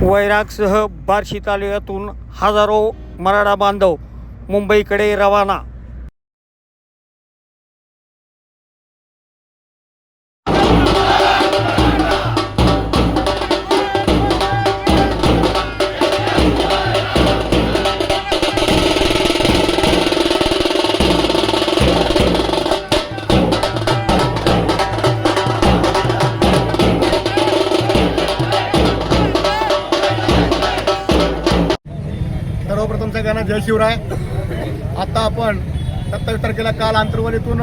वैरागसह बार्शी तालुक्यातून हजारो मराठा बांधव मुंबईकडे रवाना सगळ्यांना जय शिवराय. आता आपण सत्तावीस तारखेला काल आंतरवलीतून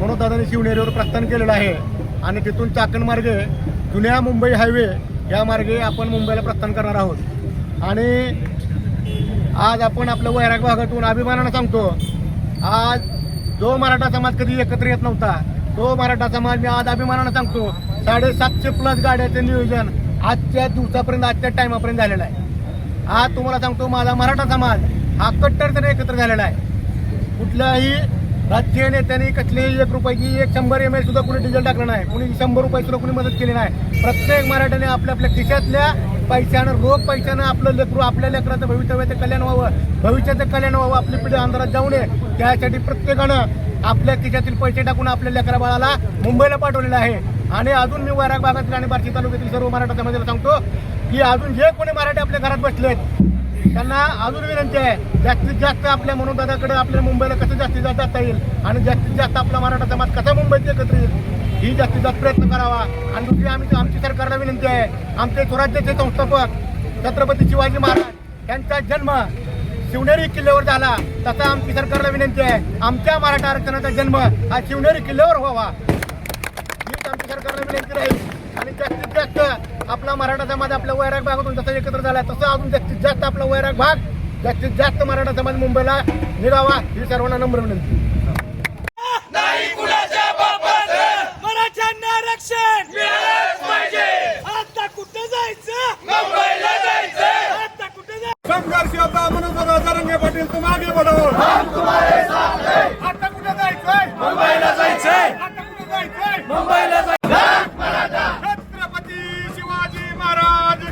मनोदादानी शिवनेरीवर प्रस्थान केलेलं आहे. आणि तिथून चाकण मार्गे जुन्या मुंबई हायवे या मार्गे आपण मुंबईला प्रस्थान करणार आहोत. आणि आज आपण आपल्या वैराग भागातून अभिमानानं सांगतो आज जो मराठा समाज कधी एकत्र येत नव्हता तो मराठा समाज मी आज अभिमानानं सांगतो साडेसातशे प्लस गाड्याचं नियोजन आजच्या दिवसापर्यंत आजच्या टायमापर्यंत झालेलं आहे. आज तुम्हाला सांगतो माझा मराठा समाज हा कट्टरतेने एकत्र झालेला आहे. कुठल्याही राजकीय नेत्यांनी कसलेही एक रुपयाची एक शंभर एम एल सुद्धा कुणी डिझेल टाकलं नाही. कुणी शंभर रुपये सुद्धा कुणी मदत केली नाही. प्रत्येक मराठ्याने आपल्या आपल्या खिशातल्या पैशानं रोख पैशानं आपलं लेकरू आपल्या लेकराचं भवितव्याचं कल्याण व्हावं. भविष्याचं कल्याण व्हावं आपली पिढी अंधारात जाऊ नये. त्यासाठी प्रत्येकानं आपल्या खिशातील पैसे टाकून आपल्या लेकरा बाळाला मुंबईला पाठवलेलं आहे. आणि अजून मी वैराग भागातील आणि बार्शी तालुक्यातील सर्व मराठा समाजाला सांगतो की अजून जे कोणी मराठी आपल्या घरात बसलेत त्यांना अजून विनंती आहे जास्तीत जास्त आपल्या मनोदादाकडे आपल्या मुंबईला कसं जास्तीत जास्त जाता येईल आणि जास्तीत जास्त आपला मराठा समाज कसा मुंबईत एकत्र येईल ही जास्तीत जास्त प्रयत्न करावा. आणि दुसरी आम्ही आमची सरकारला विनंती आहे आमचे स्वराज्याचे संस्थापक छत्रपती शिवाजी महाराज यांचा जन्म शिवनेरी किल्ल्यावर झाला. तसा आमची सरकारला विनंती आहे आमच्या मराठा आरक्षणाचा जन्म हा शिवनेरी किल्ल्यावर व्हावा. हीच आमची सरकारला विनंती राहील. आणि जास्तीत जास्त आपला मराठा समाज आपल्या वैराग भागातून जसा एकत्र झाला तसं अजून जास्तीत जास्त आपला वैराग भाग जास्तीत जास्त मराठा समाज मुंबईला निघावा ही सर्वांना नम्र विनंती. मराठ्यांना आरक्षण. मिळालंच पाहिजे. आता कुठं जायचं? मुंबईला जायचं. आता कुठं जायचं? संघर्ष होता म्हणून रंगे पाटील तुम आगे बढ़ो